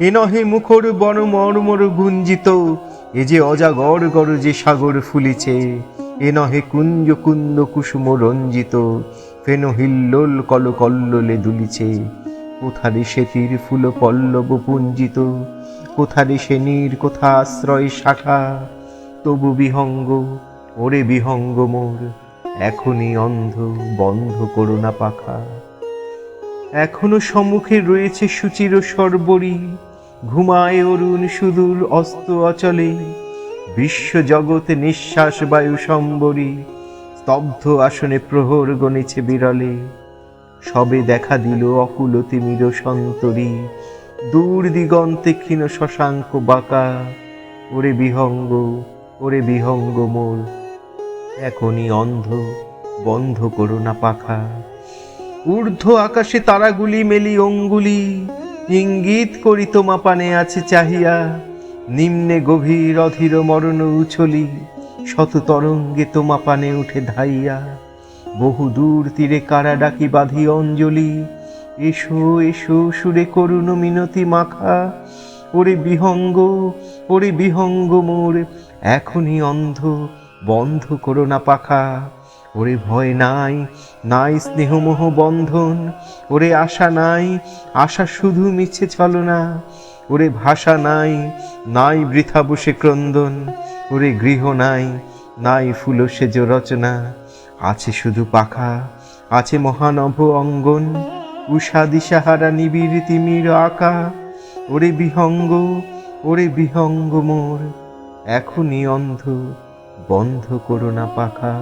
এ নহে মুখর বন মর্মর গুঞ্জিত, এ যে অজাগর গর যে সাগর ফুলিছে এ নহে কুঞ্জ কুন্দ কুসুম রঞ্জিত, ফেন হিল্লোল কল কল্লোলে দুলিছে। কোথারে সেতির ফুল পল্লব পুঞ্জিত, কোথারে সে নীর কোথা আশ্রয় শাখা? তবু বিহঙ্গ, ওরে বিহঙ্গ মোর, এখনই অন্ধ বন্ধ করো না পাখা। এখনও সম্মুখে রয়েছে সুচির সর্বরী। ঘুমায় অরুণ সুদূর অস্ত অচলে। বিশ্ব জগতে নিঃশ্বাস বায়ু সম্বরী। স্তব্ধ আসনে প্রহর গণেছে বিরলে। সবে দেখা দিল অকুল তিমির সন্তরী দূর দিগন্তে ক্ষীণ শশাঙ্ক বাঁকা। ওরে বিহঙ্গ ওরে বিহঙ্গ মোর এখনই অন্ধ, বন্ধ করো না পাখা। ঊর্ধ্ব আকাশে তারাগুলি মেলি অঙ্গুলি। ইঙ্গিত করি তোমা পানে আছে চাহিয়া। নিম্নে গভীর অধীর মরণ উছলি। শত তরঙ্গে তোমা পানে উঠে ধাইয়া। বহু দূর তীরে কারা ডাকি বাঁধি অঞ্জলি। এসো এসো, সুরে করুণ মিনতি মাখা। ওরে বিহঙ্গ ওরে বিহঙ্গ মোর। এখনই অন্ধ, বন্ধ করো না পাখা। ওরে ভয় নাই নাই স্নেহমোহ বন্ধন, ওরে আশা নাই, আশা শুধু মিছে ছলনা ওরে ভাষা নাই নাই বৃথা বসে ক্রন্দন, ওরে গৃহ নাই নাই ফুল সেজ রচনা। আছে শুধু পাখা, আছে মহানভ অঙ্গন, উষা দিশাহারা নিবিড় তিমির আঁকা। ওরে বিহঙ্গ ওরে বিহঙ্গ মোর, এখনই অন্ধ, বন্ধ করো না পাখা।